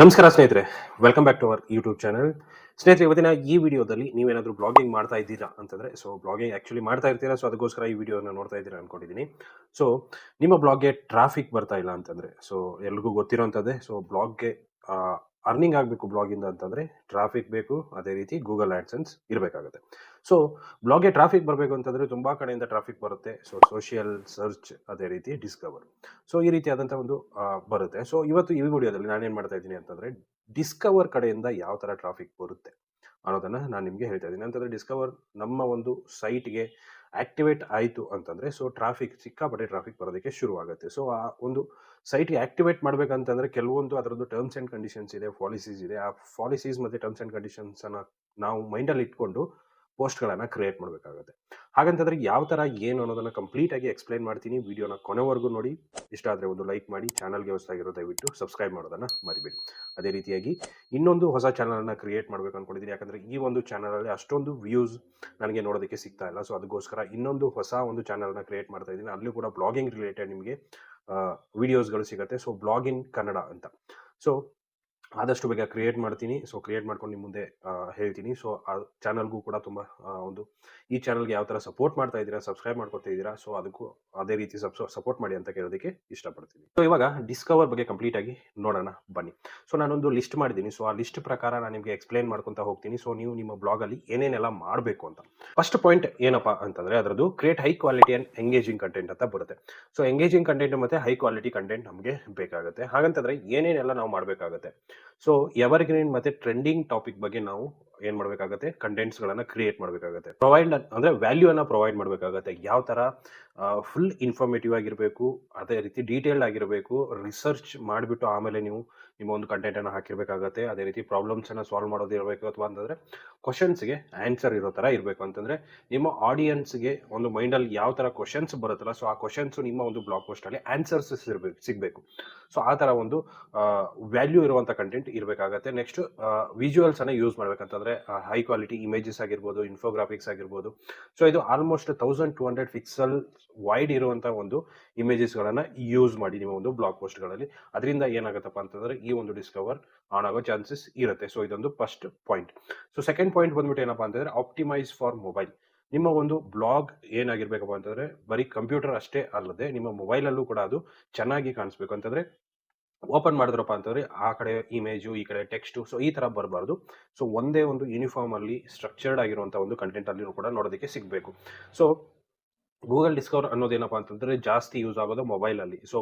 ನಮಸ್ಕಾರ ಸ್ನೇಹಿತರೆ welcome back to our YouTube channel ಸ್ನೇಹಿತರೆ, ಇವತ್ತಿನ ಈ ವಿಡಿಯೋದಲ್ಲಿ ನೀವೇನಾದರೂ ಬ್ಲಾಗಿಂಗ್ ಮಾಡ್ತಾ ಇದ್ದೀರಾ ಅಂತಂದರೆ ಸೊ ಬ್ಲಾಗಿಂಗ್ ಆ್ಯಕ್ಚುಲಿ ಮಾಡ್ತಾ ಇರ್ತೀರಾ? ಸೊ ಅದಕ್ಕೋಸ್ಕರ ಈ ವಿಡಿಯೋನ ನೋಡ್ತಾ ಇದ್ದೀರಾ ಅಂದ್ಕೊಂಡಿದ್ದೀನಿ ಸೊ ನಿಮ್ಮ ಬ್ಲಾಗ್ಗೆ ಟ್ರಾಫಿಕ್ ಬರ್ತಾ ಇಲ್ಲ ಅಂತಂದರೆ ಸೊ ಎಲ್ರಿಗೂ ಗೊತ್ತಿರೋಂಥದ್ದೇ ಸೊ ಬ್ಲಾಗ್ಗೆ ಅರ್ನಿಂಗ್ ಆಗಬೇಕು ಬ್ಲಾಗಿಂದ ಅಂತಂದರೆ ಟ್ರಾಫಿಕ್ ಬೇಕು, ಅದೇ ರೀತಿ ಗೂಗಲ್ ಆ್ಯಡ್ಸೆನ್ಸ್ ಇರಬೇಕಾಗುತ್ತೆ. ಸೊ ಬ್ಲಾಗ್ಗೆ ಟ್ರಾಫಿಕ್ ಬರಬೇಕು ಅಂತಂದರೆ ತುಂಬ ಕಡೆಯಿಂದ ಟ್ರಾಫಿಕ್ ಬರುತ್ತೆ. ಸೊ ಸೋಷಿಯಲ್ ಸರ್ಚ್ ಅದೇ ರೀತಿ ಡಿಸ್ಕವರ್ ಸೊ ಈ ರೀತಿಯಾದಂಥ ಒಂದು ಬರುತ್ತೆ. ಸೊ ಇವತ್ತು ಈ ವಿಡಿಯೋದಲ್ಲಿ ನಾನೇನು ಮಾಡ್ತಾ ಇದ್ದೀನಿ ಅಂತಂದರೆ ಡಿಸ್ಕವರ್ ಕಡೆಯಿಂದ ಯಾವ ಥರ ಟ್ರಾಫಿಕ್ ಬರುತ್ತೆ ಅನ್ನೋದನ್ನು ನಾನು ನಿಮಗೆ ಹೇಳ್ತಾ ಇದ್ದೀನಿ. ಅಂತಂದರೆ ಡಿಸ್ಕವರ್ ನಮ್ಮ ಒಂದು ಸೈಟ್ಗೆ ಆಕ್ಟಿವೇಟ್ ಆಯಿತು ಅಂತಂದರೆ ಸೊ ಟ್ರಾಫಿಕ್ ಸಿಕ್ಕಾಪಟ್ಟೆ ಟ್ರಾಫಿಕ್ ಬರೋದಕ್ಕೆ ಶುರು ಆಗುತ್ತೆ ಸೊ ಆ ಒಂದು ಸೈಟ್ಗೆ ಆಕ್ಟಿವೇಟ್ ಮಾಡಬೇಕಂತಂದರೆ ಕೆಲವೊಂದು ಅದರದ್ದು ಟರ್ಮ್ಸ್ ಆ್ಯಂಡ್ ಕಂಡೀಷನ್ಸ್ ಇದೆ ಪಾಲಿಸೀಸ್ ಇದೆ. ಆ ಪಾಲಿಸೀಸ್ ಮತ್ತು ಟರ್ಮ್ಸ್ ಆ್ಯಂಡ್ ಕಂಡೀಷನ್ಸನ್ನು ನಾವು ಮೈಂಡಲ್ಲಿ ಇಟ್ಕೊಂಡು ಪೋಸ್ಟ್ಗಳನ್ನು ಕ್ರಿಯೇಟ್ ಮಾಡಬೇಕಾಗುತ್ತೆ. ಹಾಗಂತಂದ್ರೆ ಯಾವ ಥರ ಏನು ಅನ್ನೋದನ್ನ ಕಂಪ್ಲೀಟ್ ಆಗಿ ಎಕ್ಸ್ಪ್ಲೈನ್ ಮಾಡ್ತೀನಿ ವಿಡಿಯೋನ ಕೊನೆವರೆಗೂ ನೋಡಿ. ಇಷ್ಟ ಆದರೆ ಒಂದು ಲೈಕ್ ಮಾಡಿ, ಚಾನಲ್ಗೆ ಹೊಸದಾಗಿರೋ ದಯವಿಟ್ಟು ಸಬ್ಸ್ಕ್ರೈಬ್ ಮಾಡೋದನ್ನ ಮರಿಬೇಡಿ. ಅದೇ ರೀತಿಯಾಗಿ ಇನ್ನೊಂದು ಹೊಸ ಚಾನಲನ್ನು ಕ್ರಿಯೇಟ್ ಮಾಡಬೇಕು ಅಂದ್ಕೊಂಡಿದ್ದೀನಿ ಯಾಕಂದ್ರೆ ಈ ಒಂದು ಚಾನಲಲ್ಲಿ ಅಷ್ಟೊಂದು ವ್ಯೂಸ್ ನನಗೆ ನೋಡೋದಕ್ಕೆ ಸಿಗ್ತಾ ಇಲ್ಲ. ಸೊ, ಅದಕ್ಕೋಸ್ಕರ ಇನ್ನೊಂದು ಹೊಸ ಒಂದು ಚಾನಲನ್ನು ಕ್ರಿಯೇಟ್ ಮಾಡ್ತಾ ಇದ್ದೀನಿ. ಅಲ್ಲೂ ಕೂಡ ಬ್ಲಾಗಿಂಗ್ ರಿಲೇಟೆಡ್ ನಿಮಗೆ ವಿಡಿಯೋಸ್ಗಳು ಸಿಗುತ್ತೆ. ಸೊ, ಬ್ಲಾಗಿಂಗ್ ಕನ್ನಡ ಅಂತ. ಸೊ ಆದಷ್ಟು ಬೇಗ ಕ್ರಿಯೇಟ್ ಮಾಡ್ತೀನಿ. ಸೊ ಕ್ರಿಯೇಟ್ ಮಾಡ್ಕೊಂಡು ನಿಮ್ಮ ಮುಂದೆ ಹೇಳ್ತೀನಿ. ಸೊ ಆ ಚಾನಲ್ಗೂ ಕೂಡ ತುಂಬ ಒಂದು, ಈ ಚಾನಲ್ಗೆ ಯಾವ ಥರ ಸಪೋರ್ಟ್ ಮಾಡ್ತಾ ಇದ್ದೀರಾ ಸಬ್ಸ್ಕ್ರೈಬ್ ಮಾಡ್ಕೊತಾ ಇದ್ದೀರಾ ಸೊ ಅದಕ್ಕೂ ಅದೇ ರೀತಿ ಸಪೋರ್ಟ್ ಮಾಡಿ ಅಂತ ಕೇಳೋದಕ್ಕೆ ಇಷ್ಟಪಡ್ತೀನಿ. ಸೊ ಇವಾಗ ಡಿಸ್ಕವರ್ ಬಗ್ಗೆ ಕಂಪ್ಲೀಟ್ ಆಗಿ ನೋಡೋಣ, ಬನ್ನಿ. ಸೊ ನಾನೊಂದು ಲಿಸ್ಟ್ ಮಾಡಿದ್ದೀನಿ. ಸೊ ಆ ಲಿಸ್ಟ್ ಪ್ರಕಾರ ನಾನು ನಿಮಗೆ ಎಕ್ಸ್ಪ್ಲೇನ್ ಮಾಡ್ಕೊತಾ ಹೋಗ್ತೀನಿ. ಸೊ ನೀವು ನಿಮ್ಮ ಬ್ಲಾಗಲ್ಲಿ ಏನೇನೆಲ್ಲ ಮಾಡಬೇಕು ಅಂತ. ಫಸ್ಟ್ ಪಾಯಿಂಟ್ ಏನಪ್ಪ ಅಂತಂದರೆ ಅದರದ್ದು create high quality and engaging content ಅಂತ ಬರುತ್ತೆ. ಸೊ ಎಂಗೇಜಿಂಗ್ ಕಂಟೆಂಟ್ ಮತ್ತೆ ಹೈ ಕ್ವಾಲಿಟಿ ಕಂಟೆಂಟ್ ನಮಗೆ ಬೇಕಾಗುತ್ತೆ. ಹಾಗಂತಂದರೆ ಏನೇನೆಲ್ಲ ನಾವು ಮಾಡಬೇಕಾಗುತ್ತೆ? ಸೊ ಎವರ್ಗ್ರೀನ್ ಮತ್ತೆ ಟ್ರೆಂಡಿಂಗ್ ಟಾಪಿಕ್ ಬಗ್ಗೆ ನಾವು ಏನ್ ಮಾಡಬೇಕಾಗುತ್ತೆ? ಕಂಟೆಂಟ್ಸ್ ಗಳನ್ನ ಕ್ರಿಯೇಟ್ ಮಾಡಬೇಕಾಗುತ್ತೆ ಪ್ರೊವೈಡ್ ಅಂದ್ರೆ ವ್ಯಾಲ್ಯೂ ಅನ್ನ ಪ್ರೊವೈಡ್ ಮಾಡಬೇಕಾಗುತ್ತೆ. ಯಾವ ತರ ಫುಲ್ ಇನ್ಫಾರ್ಮೇಟಿವ್ ಆಗಿರಬೇಕು, ಅದೇ ರೀತಿ ಡೀಟೇಲ್ಡ್ ಆಗಿರಬೇಕು ರಿಸರ್ಚ್ ಮಾಡಿಬಿಟ್ಟು ಆಮೇಲೆ ನೀವು ನಿಮ್ಮ ಒಂದು ಕಂಟೆಂಟ್ ಅನ್ನ ಹಾಕಿರ್ಬೇಕಾಗತ್ತೆ. ಅದೇ ರೀತಿ ಪ್ರಾಬ್ಲಮ್ಸ್ ಅನ್ನ ಸಾಲ್ವ್ ಮಾಡೋದು ಇರಬೇಕು ಅಥವಾ ಅಂತಂದ್ರೆ ಕ್ವಶನ್ಸ್ಗೆ ಆನ್ಸರ್ ಇರೋ ತರ ಇರಬೇಕು. ಅಂತಂದ್ರೆ ನಿಮ್ಮ ಆಡಿಯನ್ಸ್ಗೆ ಒಂದು ಮೈಂಡಲ್ಲಿ ಯಾವ ತರ ಕ್ವಶನ್ಸ್ ಬರುತ್ತಲ್ಲ ಸೊ ಆ ಕ್ವಶನ್ಸ್ ನಿಮ್ಮ ಒಂದು ಬ್ಲಾಗ್ ಪೋಸ್ಟ್ ಅಲ್ಲಿ ಆನ್ಸರ್ಸ್ ಇರಬೇಕು ಸಿಗಬೇಕು. ಸೊ ಆ ತರ ಒಂದು ವ್ಯಾಲ್ಯೂ ಇರುವಂತ ಕಂಟೆಂಟ್ ಇರಬೇಕಾಗತ್ತೆ. ನೆಕ್ಸ್ಟ್ ವಿಜುವಲ್ಸ್ ಅನ್ನ ಯೂಸ್ ಮಾಡ್ಬೇಕಂತಂದ್ರೆ ಹೈ ಕ್ವಾಲಿಟಿ ಇಮೇಜಸ್ ಆಗಿರ್ಬೋದು ಇನ್ಫೋಗ್ರಾಫಿಕ್ಸ್ ಆಗಿರ್ಬೋದು. ಸೊ ಇದು almost thousand two hundred pixel wide ಇರುವಂತ ಒಂದು ಇಮೇಜಸ್ ಗಳನ್ನ ಯೂಸ್ ಮಾಡಿ ನಿಮ್ಮ ಒಂದು ಬ್ಲಾಗ್ ಪೋಸ್ಟ್ಗಳಲ್ಲಿ. ಅದರಿಂದ ಏನಾಗುತ್ತಪ್ಪ ಅಂತಂದ್ರೆ ಈ ಒಂದು ಡಿಸ್ಕವರ್ ಆನ್ ಆಗೋ ಚಾನ್ಸಸ್ ಇರುತ್ತೆ. ಸೊ ಇದೊಂದು first point so second point ಬಂದ್ಬಿಟ್ಟು ಏನಪ್ಪಾ ಅಂತಂದ್ರೆ ಆಪ್ಟಿಮೈಸ್ ಫಾರ್ ಮೊಬೈಲ್ ನಿಮ್ಮ ಒಂದು ಬ್ಲಾಗ್ ಏನಾಗಿರ್ಬೇಕಪ್ಪ ಅಂತಂದ್ರೆ ಬರೀ ಕಂಪ್ಯೂಟರ್ ಅಷ್ಟೇ ಅಲ್ಲದೆ ನಿಮ್ಮ ಮೊಬೈಲ್ ಅಲ್ಲೂ ಕೂಡ ಅದು ಚೆನ್ನಾಗಿ ಕಾಣಿಸ್ಬೇಕು. ಅಂತಂದ್ರೆ ಓಪನ್ ಮಾಡಿದ್ರಪ್ಪ ಅಂತಂದ್ರೆ ಆ ಕಡೆ ಇಮೇಜು ಈ ಕಡೆ ಟೆಕ್ಸ್ಟ್ ಸೊ ಈ ತರ ಬರಬಾರ್ದು. ಸೊ ಒಂದೇ ಒಂದು ಯೂನಿಫಾರ್ಮ್ ಅಲ್ಲಿ ಸ್ಟ್ರಕ್ಚರ್ಡ್ ಆಗಿರುವಂತಹ ಒಂದು ಕಂಟೆಂಟ್ ಅಲ್ಲಿ ಕೂಡ ನೋಡೋದಕ್ಕೆ ಸಿಗಬೇಕು. ಸೊ ಗೂಗಲ್ ಡಿಸ್ಕವರ್ ಅನ್ನೋದೇನಪ್ಪ ಅಂತಂದ್ರೆ ಜಾಸ್ತಿ ಯೂಸ್ ಆಗೋದು ಮೊಬೈಲ್ ಅಲ್ಲಿ. ಸೊ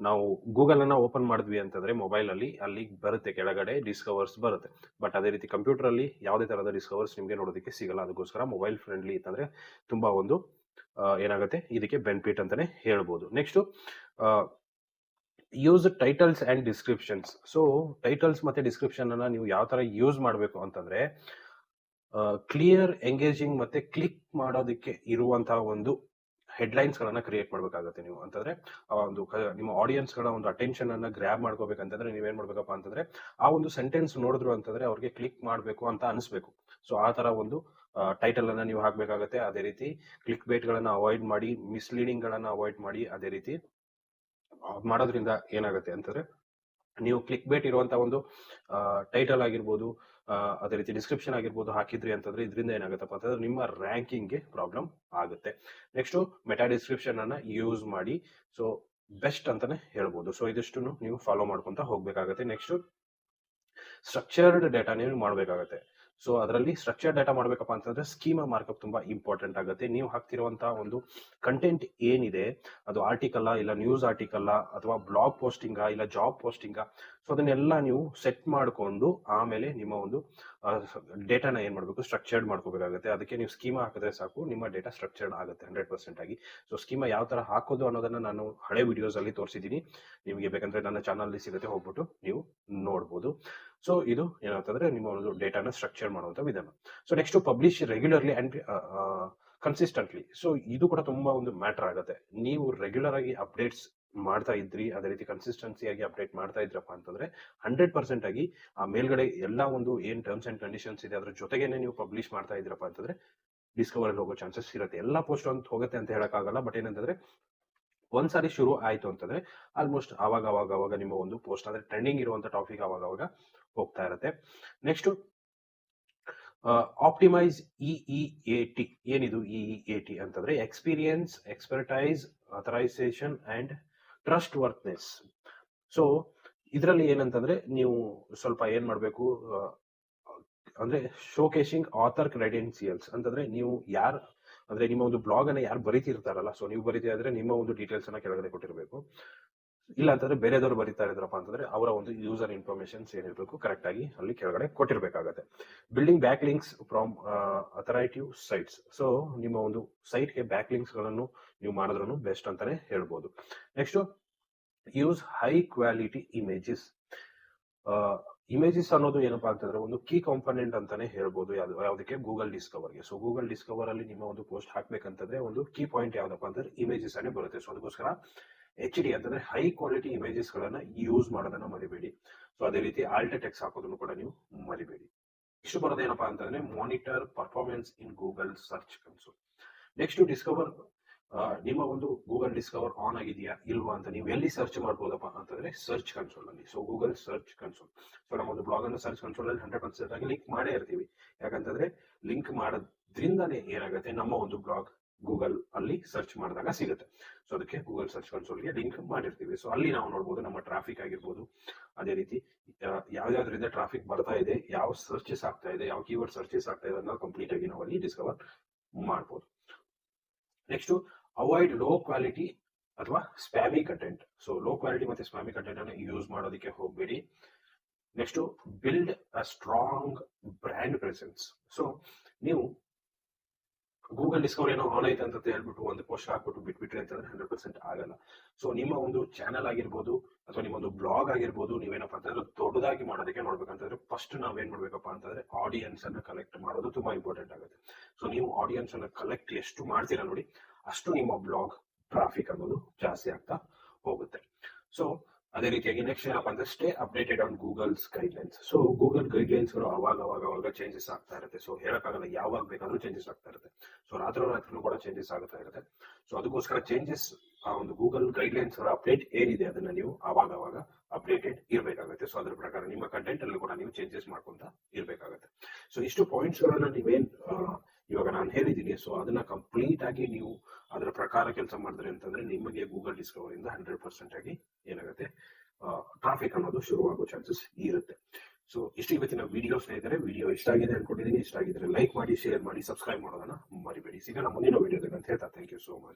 ನಾವು ಗೂಗಲ್ ಅನ್ನ ಓಪನ್ ಮಾಡಿದ್ವಿ ಅಂತಂದ್ರೆ ಮೊಬೈಲ್ ಅಲ್ಲಿ ಅಲ್ಲಿ ಬರುತ್ತೆ, ಕೆಳಗಡೆ ಡಿಸ್ಕವರ್ಸ್ ಬರುತ್ತೆ. ಬಟ್ ಅದೇ ರೀತಿ ಕಂಪ್ಯೂಟರ್ ಅಲ್ಲಿ ಯಾವುದೇ ತರಹದ ಡಿಸ್ಕವರ್ಸ್ ನಿಮಗೆ ನೋಡೋದಕ್ಕೆ ಸಿಗಲ್ಲ. ಅದಕ್ಕೋಸ್ಕರ ಮೊಬೈಲ್ ಫ್ರೆಂಡ್ಲಿ ಅಂತಂದ್ರೆ ತುಂಬಾ ಒಂದು ಏನಾಗುತ್ತೆ? ಇದಕ್ಕೆ ಬೆನಿಫಿಟ್ ಅಂತಾನೆ ಹೇಳ್ಬೋದು. Next use titles and descriptions so titles ಮತ್ತು ಡಿಸ್ಕ್ರಿಪ್ಷನನ್ನು ನೀವು ಯಾವ ಥರ ಯೂಸ್ ಮಾಡಬೇಕು ಅಂತಂದರೆ ಕ್ಲಿಯರ್ ಎಂಗೇಜಿಂಗ್ ಮತ್ತು ಕ್ಲಿಕ್ ಮಾಡೋದಕ್ಕೆ ಇರುವಂತಹ ಒಂದು ಹೆಡ್ಲೈನ್ಸ್ಗಳನ್ನು ಕ್ರಿಯೇಟ್ ಮಾಡಬೇಕಾಗುತ್ತೆ ನೀವು. ಅಂತಂದರೆ, ಆ ಒಂದು ನಿಮ್ಮ ಆಡಿಯನ್ಸ್ಗಳ ಒಂದು ಅಟೆನ್ಷನ್ ಅನ್ನ ಗ್ರ್ಯಾಬ್ ಮಾಡ್ಕೋಬೇಕಂತಂದ್ರೆ ನೀವೇನು ಮಾಡಬೇಕಪ್ಪ ಅಂತಂದರೆ, ಆ ಒಂದು ಸೆಂಟೆನ್ಸ್ ನೋಡಿದ್ರು ಅಂತಂದರೆ ಅವ್ರಿಗೆ ಕ್ಲಿಕ್ ಮಾಡಬೇಕು ಅಂತ ಅನಿಸ್ಬೇಕು. ಸೊ ಆ ಥರ ಒಂದು ಟೈಟಲ್ ಅನ್ನ ನೀವು ಹಾಕ್ಬೇಕಾಗತ್ತೆ. ಅದೇ ರೀತಿ ಕ್ಲಿಕ್ ಬೇಟ್ಗಳನ್ನು ಅವಾಯ್ಡ್ ಮಾಡಿ ಮಿಸ್ಲೀಡಿಂಗ್ಗಳನ್ನು ಅವಾಯ್ಡ್ ಮಾಡಿ, ಅದೇ ರೀತಿ ಮಾಡೋದ್ರಿಂದ ಏನಾಗುತ್ತೆ ಅಂತಂದ್ರೆ, ನೀವು ಕ್ಲಿಕ್ ಬೇಟ್ ಇರುವಂತ ಒಂದು ಟೈಟಲ್ ಆಗಿರ್ಬೋದು ಅದೇ ರೀತಿ ಡಿಸ್ಕ್ರಿಪ್ಷನ್ ಆಗಿರ್ಬೋದು ಹಾಕಿದ್ರಿ ಅಂತಂದ್ರೆ ಇದರಿಂದ ಏನಾಗುತ್ತಪ್ಪ ಅಂತಂದ್ರೆ ನಿಮ್ಮ ರ್ಯಾಂಕಿಂಗ್ಗೆ ಪ್ರಾಬ್ಲಮ್ ಆಗುತ್ತೆ. ನೆಕ್ಸ್ಟ್ ಮೆಟಾ ಡಿಸ್ಕ್ರಿಪ್ಷನ್ ಅನ್ನ ಯೂಸ್ ಮಾಡಿ ಸೊ ಬೆಸ್ಟ್ ಅಂತಾನೆ ಹೇಳ್ಬೋದು. ಸೊ ಇದಿಷ್ಟು ನೀವು ಫಾಲೋ ಮಾಡ್ಕೊಂತ ಹೋಗ್ಬೇಕಾಗತ್ತೆ. ನೆಕ್ಸ್ಟ್ ಸ್ಟ್ರಕ್ಚರ್ಡ್ ಡೇಟಾ ನೀವು ಮಾಡಬೇಕಾಗತ್ತೆ. ಸೊ ಅದರಲ್ಲಿ ಸ್ಟ್ರಕ್ಚರ್ ಡೇಟಾ ಮಾಡಬೇಕಪ್ಪ ಅಂತಂದ್ರೆ ಸ್ಕೀಮಾ ಮಾರ್ಕಪ್ ತುಂಬಾ ಇಂಪಾರ್ಟೆಂಟ್ ಆಗುತ್ತೆ. ನೀವು ಹಾಕ್ತಿರುವಂತಹ ಒಂದು ಕಂಟೆಂಟ್ ಏನಿದೆ, ಅದು ಆರ್ಟಿಕಲ್ ಇಲ್ಲ ನ್ಯೂಸ್ ಆರ್ಟಿಕಲ್ ಅಥವಾ ಬ್ಲಾಗ್ ಪೋಸ್ಟಿಂಗ ಇಲ್ಲ ಜಾಬ್ ಪೋಸ್ಟಿಂಗ ಸೊ ಅದನ್ನೆಲ್ಲ ನೀವು ಸೆಟ್ ಮಾಡಿಕೊಂಡು ಆಮೇಲೆ ನಿಮ್ಮ ಒಂದು ಡೇಟಾನ ಏನ್ ಮಾಡಬೇಕು? ಸ್ಟ್ರಕ್ಚರ್ಡ್ ಮಾಡ್ಕೋಬೇಕಾಗುತ್ತೆ. ಅದಕ್ಕೆ ನೀವು ಸ್ಕೀಮಾ ಹಾಕಿದ್ರೆ ಸಾಕು, ನಿಮ್ಮ ಡೇಟಾ ಸ್ಟ್ರಕ್ಚರ್ಡ್ ಆಗುತ್ತೆ ಹಂಡ್ರೆಡ್ ಪರ್ಸೆಂಟ್ ಆಗಿ. ಸೊ ಸ್ಕೀಮಾ ಯಾವ ತರ ಹಾಕೋದು ಅನ್ನೋದನ್ನ ನಾನು ಹಳೆ ವಿಡಿಯೋಸ್ ಅಲ್ಲಿ ತೋರಿಸಿದ್ದೀನಿ. ನಿಮಗೆ ಬೇಕಂದ್ರೆ ನನ್ನ ಚಾನಲ್ ಸಿಗುತ್ತೆ, ಹೋಗ್ಬಿಟ್ಟು ನೀವು ನೋಡ್ಬೋದು. ಸೊ ಇದು ಏನಾಗ್ತಂದ್ರೆ ನಿಮ್ಮ ಒಂದು ಡೇಟಾನ ಸ್ಟ್ರಕ್ಚರ್ ಮಾಡುವಂತ ವಿಧಾನ. So next publish regularly and consistently so ಇದು ಕೂಡ ತುಂಬಾ ಒಂದು ಮ್ಯಾಟರ್ ಆಗುತ್ತೆ. ನೀವು ರೆಗ್ಯುಲರ್ ಆಗಿ ಅಪ್ಡೇಟ್ಸ್ ಮಾಡ್ತಾ ಇದ್ರಿ, ಅದೇ ರೀತಿ ಕನ್ಸಿಸ್ಟೆನ್ಸಿ ಆಗಿ ಅಪ್ಡೇಟ್ ಮಾಡ್ತಾ ಇದ್ರಪ್ಪ ಅಂತಂದ್ರೆ ಹಂಡ್ರೆಡ್ ಪರ್ಸೆಂಟ್ ಆಗಿ ಆ ಮೇಲ್ಗಡೆ ಎಲ್ಲ ಒಂದು ಏನ್ ಟರ್ಮ್ಸ್ ಅಂಡ್ ಕಂಡೀಷನ್ಸ್ ಇದೆ, ಅದ್ರ ಜೊತೆಗೇನೆ ನೀವು ಪಬ್ಲಿಷ್ ಮಾಡ್ತಾ ಇದ್ರಪ್ಪ ಅಂತಂದ್ರೆ ಡಿಸ್ಕವರ್ ಹೋಗೋ ಚಾನ್ಸಸ್ ಇರುತ್ತೆ. ಎಲ್ಲ ಪೋಸ್ಟ್ ಅಂತ ಹೋಗುತ್ತೆ ಅಂತ ಹೇಳಕ್ಕಾಗಲ್ಲ ಬಟ್ ಏನಂತಂದ್ರೆ ಒಂದ್ಸಾರಿ ಶುರು ಆಯ್ತು ಅಂತಂದ್ರೆ ಆಲ್ಮೋಸ್ಟ್ ಅವಾಗ ಅವಾಗ ಅವಾಗ ನಿಮ್ಮ ಒಂದು ಪೋಸ್ಟ್ ಅಂದ್ರೆ ಟ್ರೆಂಡಿಂಗ್ ಇರುವಂತ ಟಾಪಿಕ್ ಅವಾಗ ಅವಾಗ ಹೋಗ್ತಾ ಇರುತ್ತೆ. Next optimise E A T ಏನಿದು ಇ ಎ ಟಿ ಅಂತಂದ್ರೆ experience expertise authorisation and trustworthiness so ಇದರಲ್ಲಿ ಏನಂತಂದ್ರೆ ನೀವು ಸ್ವಲ್ಪ ಏನ್ ಮಾಡಬೇಕು ಅಂದ್ರೆ ಶೋಕೇಶಿಂಗ್ ಆಥರ್ ಕ್ರೆಡೆನ್ಸಿಯಲ್ಸ್ ಅಂತಂದ್ರೆ ನೀವು ಯಾರು ಅಂದ್ರೆ ನಿಮ್ಮ ಒಂದು ಬ್ಲಾಗ್ ಅನ್ನ ಯಾರು ಬರೀತಿರ್ತಾರಲ್ಲ ಸೊ ನೀವು ಬರೀತಾ ಇದ್ರೆ ನಿಮ್ಮ ಒಂದು ಡೀಟೇಲ್ಸ್ ಅನ್ನ ಕೆಳಗಡೆ ಕೊಟ್ಟಿರಬೇಕು. ಇಲ್ಲ ಅಂತಂದ್ರೆ ಬೇರೆದವರು ಬರೀತಾ ಇದ್ರಪ್ಪ ಅಂತಂದ್ರೆ ಅವರ ಒಂದು ಯೂಸರ್ ಇನ್ಫಾರ್ಮೇಶನ್ಸ್ ಏನಿರಬೇಕು ಕರೆಕ್ಟ್ ಆಗಿ ಅಲ್ಲಿ ಕೆಳಗಡೆ ಕೊಟ್ಟಿರ್ಬೇಕಾಗತ್ತೆ. Building back links from authoritative sites so ನಿಮ್ಮ ಒಂದು ಸೈಟ್ಗೆ ಬ್ಯಾಕ್ ಲಿಂಕ್ಸ್ಗಳನ್ನು ನೀವು ಮಾಡಿದ್ರು ಬೆಸ್ಟ್ ಅಂತಾನೆ ಹೇಳ್ಬೋದು. Next use high quality images images ಅನ್ನೋದು ಏನಪ್ಪಾ ಅಂತಂದ್ರೆ ಒಂದು ಕೀ ಕಾಂಪೊನೆಂಟ್ ಅಂತಾನೆ ಹೇಳ್ಬೋದು. ಯಾವ್ದು, ಯಾವ್ದಕ್ಕೆ? ಗೂಗಲ್ ಡಿಸ್ಕವರ್ಗೆ ಸೊ ಗೂಗಲ್ ಡಿಸ್ಕವರ್ ಅಲ್ಲಿ ನಿಮ್ಮ ಒಂದು ಪೋಸ್ಟ್ ಹಾಕ್ಬೇಕಂತಂದ್ರೆ ಒಂದು ಕೀ ಪಾಯಿಂಟ್ ಯಾವ್ದಪ್ಪ ಅಂದ್ರೆ ಇಮೇಜಸ್ ಅನ್ನೇ ಬರುತ್ತೆ. ಸೊ ಅದಕ್ಕೋಸ್ಕರ ಎಚ್ ಡಿ ಅಂತಂದ್ರೆ ಹೈ ಕ್ವಾಲಿಟಿ ಇಮೇಜಸ್ ಗಳನ್ನ ಯೂಸ್ ಮಾಡೋದನ್ನ ಮರಿಬೇಡಿ. ಸೊ ಅದೇ ರೀತಿ ಆಲ್ಟ ಟೆಕ್ಸ್ ಹಾಕೋದನ್ನು ಕೂಡ ನೀವು ಮರಿಬೇಡಿ. ಇಷ್ಟು ಬರೋದೇನಪ್ಪಾ ಅಂತಂದ್ರೆ monitor performance in Google search console next discover ನಿಮ್ಮ ಒಂದು ಗೂಗಲ್ ಡಿಸ್ಕವರ್ ಆನ್ ಆಗಿದೆಯಾ ಇಲ್ವಾ ಅಂತ ನೀವು ಎಲ್ಲಿ ಸರ್ಚ್ ಮಾಡ್ಬೋದಪ್ಪ ಅಂತಂದ್ರೆ ಸರ್ಚ್ ಕನ್ಸೋಲ್ ಅಲ್ಲಿ. So Google search console so ನಮ್ಮ ಒಂದು ಬ್ಲಾಗ್ ಅನ್ನು ಸರ್ಚ್ ಕನ್ಸೋಲ್ ಅಲ್ಲಿ ಹಂಡ್ರೆಡ್ ಪರ್ಸೆಂಟ್ ಆಗಿ ಲಿಂಕ್ ಮಾಡೇ ಇರ್ತೀವಿ. ಯಾಕಂತಂದ್ರೆ ಲಿಂಕ್ ಮಾಡೋದ್ರಿಂದನೇ ಏನಾಗುತ್ತೆ? ನಮ್ಮ ಒಂದು ಬ್ಲಾಗ್ ಗೂಗಲ್ ಅಲ್ಲಿ ಸರ್ಚ್ ಮಾಡಿದಾಗ ಸಿಗುತ್ತೆ. ಸೊ ಅದಕ್ಕೆ ಗೂಗಲ್ ಸರ್ಚ್ ಕನ್ಸೋಲ್ಗೆ ಲಿಂಕ್ ಮಾಡಿರ್ತೀವಿ. ಸೊ ಅಲ್ಲಿ ನಾವು ನೋಡ್ಬೋದು ನಮ್ಮ ಟ್ರಾಫಿಕ್ ಆಗಿರ್ಬೋದು. ಅದೇ ರೀತಿ ಯಾವ್ದಾದ್ರಿಂದ ಟ್ರಾಫಿಕ್ ಬರ್ತಾ ಇದೆ, ಯಾವ ಸರ್ಚಸ್ ಆಗ್ತಾ ಇದೆ, ಯಾವ ಕೀವರ್ಡ್ ಸರ್ಚಸ್ ಆಗ್ತಾ ಇದೆ ಅನ್ನೋ ಕಂಪ್ಲೀಟ್ ಆಗಿ ನಾವು ಅಲ್ಲಿ ಡಿಸ್ಕವರ್ ಮಾಡ್ಬೋದು. ನೆಕ್ಸ್ಟ್ ಅವಾಯ್ಡ್ ಲೋ ಕ್ವಾಲಿಟಿ ಅಥವಾ spammy content so low quality ಮತ್ತೆ ಸ್ಪ್ಯಾಮಿ ಕಂಟೆಂಟ್ ಅನ್ನು ಯೂಸ್ ಮಾಡೋದಕ್ಕೆ ಹೋಗಬೇಡಿ. Next build a strong brand presence so ನೀವು ಗೂಗಲ್ ಡಿಸ್ಕವರ್ ಏನೋ ಆನ್ ಆಯ್ತು ಅಂತ ಹೇಳ್ಬಿಟ್ಟು ಒಂದು ಪೋಸ್ಟ್ ಹಾಕ್ಬಿಟ್ಟು ಬಿಟ್ಬಿಟ್ರೆ ಅಂತಂದ್ರೆ ಹಂಡ್ರೆಡ್ ಪರ್ಸೆಂಟ್ ಆಗಲ್ಲ. ಸೊ ನಿಮ್ಮ ಒಂದು ಚಾನಲ್ ಆಗಿರ್ಬೋದು ಅಥವಾ ನಿಮ್ಮ ಒಂದು ಬ್ಲಾಗ್ ಆಗಿರ್ಬೋದು, ನೀವೇನಪ್ಪ ಅಂತಂದ್ರೆ ದೊಡ್ಡದಾಗಿ ಮಾಡೋದಕ್ಕೆ ನೋಡ್ಬೇಕಂತಂದ್ರೆ ಫಸ್ಟ್ ನಾವೇನ್ ಮಾಡ್ಬೇಕಪ್ಪ ಅಂತಂದ್ರೆ ಆಡಿಯನ್ಸ್ ಅನ್ನ ಕಲೆಕ್ಟ್ ಮಾಡೋದು ತುಂಬಾ ಇಂಪಾರ್ಟೆಂಟ್ ಆಗುತ್ತೆ. ಸೊ ನೀವು ಆಡಿಯನ್ಸ್ ಅನ್ನ ಕಲೆಕ್ಟ್ ಎಷ್ಟು ಮಾಡ್ತೀರಾ ನೋಡಿ ಅಷ್ಟು ನಿಮ್ಮ ಬ್ಲಾಗ್ ಟ್ರಾಫಿಕ್ ಅನ್ನೋದು ಜಾಸ್ತಿ ಆಗ್ತಾ ಹೋಗುತ್ತೆ. ಸೊ ಅದೇ ರೀತಿಯಾಗಿ ನೆಕ್ಸ್ಟ್ ಏನಪ್ಪ ಅಂದ್ರೆ stay updated on Google's guidelines so Google ಗೈಡ್ಲೈನ್ಸ್ಗಳು ಅವಾಗ ಅವಾಗ ಅವಾಗ ಚೇಂಜಸ್ ಆಗ್ತಾ ಇರುತ್ತೆ. ಸೊ ಹೇಳಕ್ಕಾಗಲ್ಲ, ಯಾವಾಗ ಬೇಕಾದ್ರೂ ಚೇಂಜಸ್ ಆಗ್ತಾ ಇರುತ್ತೆ. ಸೊ ರಾತ್ರಿ ಕೂಡ ಚೇಂಜಸ್ ಆಗ್ತಾ ಇರುತ್ತೆ. ಸೊ ಅದಕ್ಕೋಸ್ಕರ ಚೇಂಜಸ್ ಆ ಒಂದು ಗೂಗಲ್ ಗೈಡ್ಲೈನ್ಸ್ ಅಪ್ಡೇಟ್ ಏನಿದೆ ಅದನ್ನ ನೀವು ಅವಾಗ ಅವಾಗ ಅಪ್ಡೇಟೆಡ್ ಇರಬೇಕಾಗುತ್ತೆ. ಸೊ ಅದ್ರ ಪ್ರಕಾರ ನಿಮ್ಮ ಕಂಟೆಂಟ್ ಅಲ್ಲಿ ಕೂಡ ನೀವು ಚೇಂಜಸ್ ಮಾಡ್ಕೊಂತ ಇರಬೇಕಾಗುತ್ತೆ. ಸೊ ಇಷ್ಟು ಪಾಯಿಂಟ್ಸ್ ಗಳನ್ನ ನೀವೇನ್ ಇವಾಗ ನಾನು ಹೇಳಿದ್ದೀನಿ. ಸೊ ಅದನ್ನ ಕಂಪ್ಲೀಟ್ ಆಗಿ ನೀವು ಅದರ ಪ್ರಕಾರ ಕೆಲಸ ಮಾಡಿದ್ರೆ ಅಂತಂದ್ರೆ ನಿಮಗೆ ಗೂಗಲ್ ಡಿಸ್ಕವರ್ ಇಂದ ಹಂಡ್ರೆಡ್ ಪರ್ಸೆಂಟ್ ಆಗಿ ಏನಾಗುತ್ತೆ ಟ್ರಾಫಿಕ್ ಅನ್ನೋದು ಶುರುವಾಗೋ ಚಾನ್ಸಸ್ ಇರುತ್ತೆ. ಸೊ ಇಷ್ಟು ಇವತ್ತಿನ ವಿಡಿಯೋ ಸ್ನೇಹಿತರೆ ವಿಡಿಯೋ ಇಷ್ಟ ಆಗಿದೆ ಅನ್ಕೊಂಡಿದ್ದೀನಿ ಇಷ್ಟ ಆಗಿದ್ರೆ ಲೈಕ್ ಮಾಡಿ ಶೇರ್ ಮಾಡಿ ಸಬ್ಸ್ಕ್ರೈಬ್ ಮಾಡೋದನ್ನ ಮರಿಬೇಡಿ. ಸಿಗೋಣ ಮುಂದಿನ ವಿಡಿಯೋದಲ್ಲಿ ಅಂತ ಹೇಳ್ತಾ ಥ್ಯಾಂಕ್ ಯು ಸೋ ಮಚ್